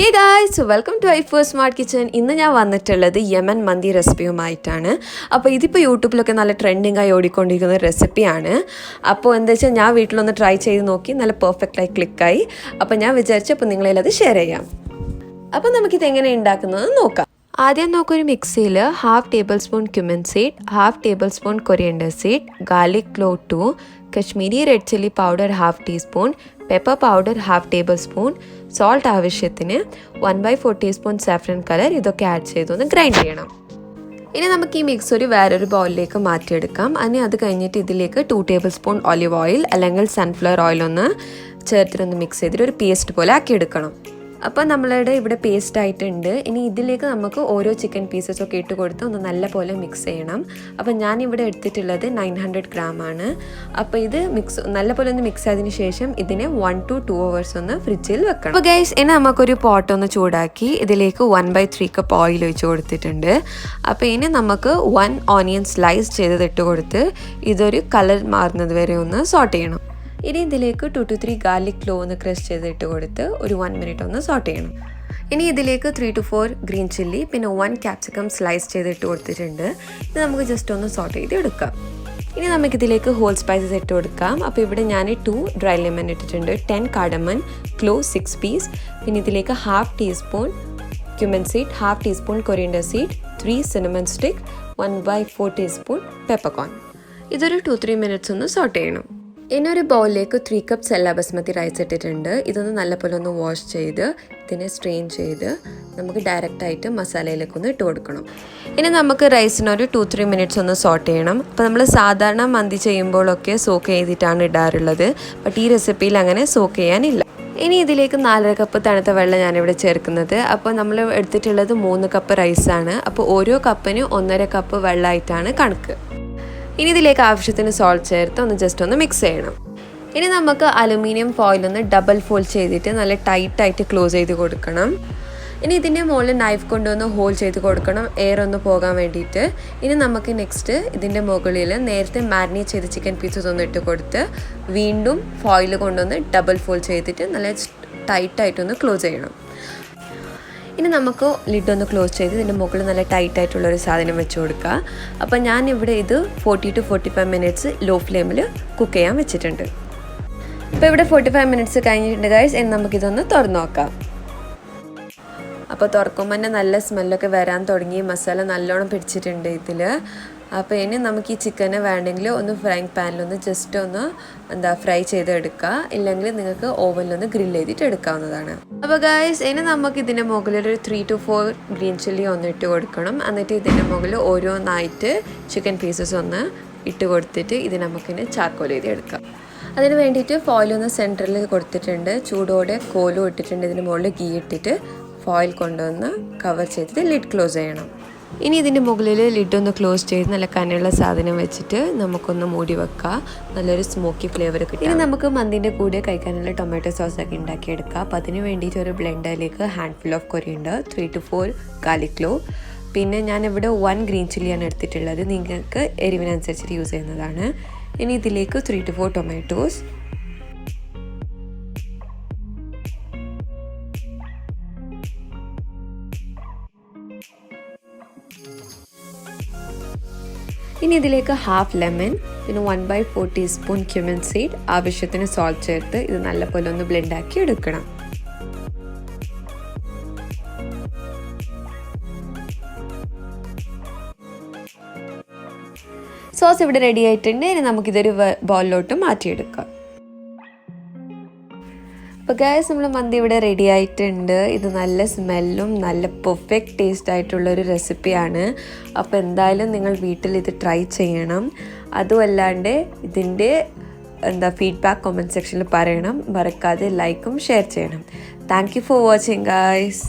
Hey guys welcome to I four smart kitchen ഇന്ന് ഞാൻ വന്നിട്ടുള്ളത് യമൻ മന്തി റെസിപ്പിയുമായിട്ടാണ്. അപ്പോൾ ഇതിപ്പോൾ യൂട്യൂബിലൊക്കെ നല്ല ട്രെൻഡിങ്ങായി ഓടിക്കൊണ്ടിരിക്കുന്ന റെസിപ്പിയാണ്. അപ്പോൾ എന്താ വെച്ചാൽ ഞാൻ വീട്ടിലൊന്ന് ട്രൈ ചെയ്ത് നോക്കി നല്ല പെർഫെക്റ്റായി ക്ലിക്കായി അപ്പോൾ ഞാൻ വിചാരിച്ചു അപ്പോൾ നിങ്ങളതിൽ അത് ഷെയർ ചെയ്യാം. അപ്പോൾ നമുക്കിത് എങ്ങനെ ഉണ്ടാക്കുന്നത് നോക്കാം. ആദ്യം നമുക്കൊരു മിക്സിയിൽ half tablespoon cumin seed half tablespoon coriander seed garlic clove two Kashmiri red chilli powder half teaspoon pepper powder half tablespoon salt ആവശ്യത്തിന് one by four teaspoon saffron colour ഇതൊക്കെ ആഡ് ചെയ്തൊന്ന് ഗ്രൈൻഡ് ചെയ്യണം. ഇനി നമുക്ക് ഈ മിക്സ് ഒരു വേറൊരു ബൗളിലേക്ക് മാറ്റിയെടുക്കാം. അതിന് അത് കഴിഞ്ഞിട്ട് ഇതിലേക്ക് two tablespoon olive oil അല്ലെങ്കിൽ സൺഫ്ലവർ ഓയിൽ ഒന്ന് ചേർത്തിട്ടൊന്ന് മിക്സ് ചെയ്തിട്ട് ഒരു പേസ്റ്റ് പോലെ ആക്കിയെടുക്കണം. അപ്പോൾ നമ്മളുടെ ഇവിടെ പേസ്റ്റ് ആയിട്ടുണ്ട്. ഇനി ഇതിലേക്ക് നമുക്ക് ഓരോ ചിക്കൻ പീസസ് ഒക്കെ ഇട്ട് കൊടുത്ത് ഒന്ന് നല്ല പോലെ മിക്സ് ചെയ്യണം. അപ്പോൾ ഞാൻ ഇവിടെ എടുത്തിട്ടുള്ളത് നയൻ ഹൺഡ്രഡ് ഗ്രാം ആണ്. അപ്പോൾ ഇത് മിക്സ് നല്ല പോലെ ഒന്ന് മിക്സ് ആയതിനു ശേഷം ഇതിനെ വൺ ടു ടു അവേഴ്സ് ഒന്ന് ഫ്രിഡ്ജിൽ വെക്കണം. അപ്പോൾ ഗൈസ് ഇനി നമുക്കൊരു പോട്ട് ഒന്ന് ചൂടാക്കി ഇതിലേക്ക് one by three cup oil ഒഴിച്ച് കൊടുത്തിട്ടുണ്ട്. അപ്പോൾ ഇനി നമുക്ക് വൺ ഓണിയൻ സ്ലൈസ് ചെയ്തത് ഇട്ട് കൊടുത്ത് ഇതൊരു കളർ മാറുന്നത് വരെ ഒന്ന് സോട്ട് ചെയ്യണം. ഇനി ഇതിലേക്ക് two two three garlic clove ഒന്ന് ക്രഷ് ചെയ്തിട്ട് കൊടുത്ത് ഒരു വൺ മിനിറ്റ് ഒന്ന് സോട്ട് ചെയ്യണം. ഇനി ഇതിലേക്ക് three two four green chilli പിന്നെ വൺ ക്യാപ്സിക്കം സ്ലൈസ് ചെയ്തിട്ട് കൊടുത്തിട്ടുണ്ട്. ഇത് നമുക്ക് ജസ്റ്റ് ഒന്ന് സോട്ട് ചെയ്ത് എടുക്കാം. ഇനി നമുക്കിതിലേക്ക് ഹോൾ സ്പൈസസ് ഇട്ട് കൊടുക്കാം. അപ്പോൾ ഇവിടെ ഞാൻ ടു ഡ്രൈ ലെമൺ ഇട്ടിട്ടുണ്ട്. Ten cardamom clove six piece പിന്നെ ഇതിലേക്ക് half teaspoon cumin seed half teaspoon coriander seed three cinnamon stick one by four teaspoon peppercorn ഇതൊരു ടു ത്രീ മിനിറ്റ്സ് ഒന്ന് സോട്ട് ചെയ്യണം. ഇനി ഒരു ബൗളിലേക്ക് three cup sella basmati rice ഇട്ടിട്ടുണ്ട്. ഇതൊന്ന് നല്ലപോലെ ഒന്ന് വാഷ് ചെയ്ത് ഇതിനെ സ്ട്രെയിൻ ചെയ്ത് നമുക്ക് ഡയറക്റ്റ് ആയിട്ട് മസാലയിലേക്ക് ഒന്ന് ഇട്ട് കൊടുക്കണം. ഇനി നമുക്ക് റൈസിനൊരു ടു ത്രീ മിനിറ്റ്സ് ഒന്ന് സോട്ട് ചെയ്യണം. അപ്പോൾ നമ്മൾ സാധാരണ മന്തി ചെയ്യുമ്പോഴൊക്കെ സോക്ക് ചെയ്തിട്ടാണ് ഇടാറുള്ളത്. ബട്ട് ഈ റെസിപ്പിയിൽ അങ്ങനെ സോക്ക് ചെയ്യാനില്ല. ഇനി ഇതിലേക്ക് നാലര കപ്പ് തണുത്ത വെള്ളം ഞാനിവിടെ ചേർക്കുന്നത്. അപ്പോൾ നമ്മൾ എടുത്തിട്ടുള്ളത് മൂന്ന് കപ്പ് റൈസാണ് അപ്പോൾ ഓരോ കപ്പിന് ഒന്നര കപ്പ് വെള്ളമായിട്ടാണ് കണക്ക്. ഇനി ഇതിലേക്ക് ആവശ്യത്തിന് സോൾട്ട് ചേർത്ത് ഒന്ന് ജസ്റ്റ് ഒന്ന് മിക്സ് ചെയ്യണം. ഇനി നമുക്ക് അലുമിനിയം ഫോയിൽ ഒന്ന് ഡബിൾ ഫോൾഡ് ചെയ്തിട്ട് നല്ല ടൈറ്റായിട്ട് ക്ലോസ് ചെയ്ത് കൊടുക്കണം. ഇനി ഇതിന്റെ മുകളിൽ നൈഫ് കൊണ്ടുവന്ന് ഹോൾ ചെയ്ത് കൊടുക്കണം. എയർ ഒന്ന് പോകാൻ വേണ്ടിയിട്ട്. ഇനി നമുക്ക് നെക്സ്റ്റ് ഇതിന്റെ മുകളിൽ നേരത്തെ മാരിനേറ്റ് ചെയ്ത ചിക്കൻ പീസസ് ഒന്ന് ഇട്ട് കൊടുത്ത് വീണ്ടും ഫോയിൽ കൊണ്ടുവന്ന് ഡബിൾ ഫോൾഡ് ചെയ്തിട്ട് നല്ല ടൈറ്റായിട്ടൊന്ന് ക്ലോസ് ചെയ്യണം. ഇനി നമുക്ക് ലിഡ് ഒന്ന് ക്ലോസ് ചെയ്ത് ഇതിന്റെ മുകളിൽ നല്ല ടൈറ്റ് ആയിട്ടുള്ള ഒരു സാധനം വെച്ച് കൊടുക്കുക. അപ്പോൾ ഞാൻ ഇവിടെ ഇത് forty two forty five minutes low ഫ്ലെയിമിൽ കുക്ക് ചെയ്യാൻ വെച്ചിട്ടുണ്ട്. ഇപ്പോൾ ഇവിടെ ഫോർട്ടി ഫൈവ് മിനിറ്റ്സ് കഴിഞ്ഞിട്ടുണ്ട് ഗൈസ് എന്ന് നമുക്കിതൊന്ന് തുറന്നു നോക്കാം. അപ്പോൾ തുറക്കുമ്പോൾ തന്നെ നല്ല സ്മെല്ലൊക്കെ വരാൻ തുടങ്ങി. മസാല നല്ലോണം പിടിച്ചിട്ടുണ്ട് ഇതിൽ അപ്പോൾ ഇനി നമുക്ക് ഈ ചിക്കനെ വേണമെങ്കിൽ ഒന്ന് ഫ്രൈങ് പാനിലൊന്ന് ജസ്റ്റ് ഒന്ന് എന്താ ഫ്രൈ ചെയ്തെടുക്കുക ഇല്ലെങ്കിൽ നിങ്ങൾക്ക് ഓവനിലൊന്ന് ഗ്രിൽ ചെയ്തിട്ട് എടുക്കാവുന്നതാണ്. അപ്പോൾ ഗായ്സ് ഇനി നമുക്ക് ഇതിന്റെ മുകളിൽ ഒരു three two four green chilli ഒന്ന് ഇട്ട് കൊടുക്കണം. എന്നിട്ട് ഇതിന്റെ മുകളിൽ ഓരോന്നായിട്ട് ചിക്കൻ പീസസ് ഒന്ന് ഇട്ട് കൊടുത്തിട്ട് ഇത് നമുക്കിനി ചാക്കോൽ ചെയ്ത് എടുക്കാം. അതിന് വേണ്ടിയിട്ട് ഫോയിൽ ഒന്ന് സെന്ററിൽ കൊടുത്തിട്ടുണ്ട്. ചൂടോടെ കോലും ഇട്ടിട്ടുണ്ട്. ഇതിന് മുകളിൽ ഗീ ഇട്ടിട്ട് ഫോയിൽ കൊണ്ടുവന്ന് കവർ ചെയ്തിട്ട് ലിഡ് ക്ലോസ് ചെയ്യണം. ഇനി ഇതിന്റെ മുകളിൽ ലിഡ് ഒന്ന് ക്ലോസ് ചെയ്ത് നല്ല കനയുള്ള സാധനം വെച്ചിട്ട് നമുക്കൊന്ന് മൂടി വെക്കാം. നല്ലൊരു സ്മോക്കി ഫ്ലേവർ കിട്ടും. ഇനി നമുക്ക് മന്തിന്റെ കൂടെ കഴിക്കാനുള്ള ടൊമാറ്റോ സോസ് ഒക്കെ ഉണ്ടാക്കിയെടുക്കാം. അപ്പോൾ അതിന് വേണ്ടിയിട്ട് ഒരു ബ്ലെൻഡറിലേക്ക് ഹാൻഡ് ഫുൾ ഓഫ് കൊറിയുണ്ട് ത്രീ ടു ഫോർ ക്ലോ പിന്നെ ഞാൻ ഇവിടെ വൺ ഗ്രീൻ ചില്ലിയാണ് എടുത്തിട്ടുള്ളത്. നിങ്ങൾക്ക് എരിവിനനുസരിച്ചിട്ട് യൂസ് ചെയ്യുന്നതാണ്. ഇനി ഇതിലേക്ക് ത്രീ ടു ഫോർ ടൊമാറ്റോസ് ഇനി ഇതിലേക്ക് ഹാഫ് ലെമൺ പിന്നെ one by four teaspoon cumin seed ആവശ്യത്തിന് സോൾട്ട് ചേർത്ത് ഇത് നല്ലപോലെ ഒന്ന് ബ്ലെൻഡാക്കി എടുക്കണം. സോസ് ഇവിടെ റെഡി ആയിട്ടുണ്ട്. ഇനി നമുക്കിതൊരു ബോളിലോട്ട് മാറ്റിയെടുക്കാം. അപ്പോൾ ഗ്യാസ് നമ്മൾ മന്തി ഇവിടെ റെഡി ആയിട്ടുണ്ട്. ഇത് നല്ല സ്മെല്ലും നല്ല പെർഫെക്റ്റ് ടേസ്റ്റ് ആയിട്ടുള്ള ഒരു റെസിപ്പിയാണ് അപ്പോൾ എന്തായാലും നിങ്ങൾ വീട്ടിൽ ഇത് ട്രൈ ചെയ്യണം. അതുമല്ലാണ്ട് ഇതിന്റെ എന്താ ഫീഡ്ബാക്ക് കമന്റ് സെക്ഷനിൽ പറയണം. മറക്കാതെ ലൈക്കും ഷെയർ ചെയ്യണം. Thank you for watching guys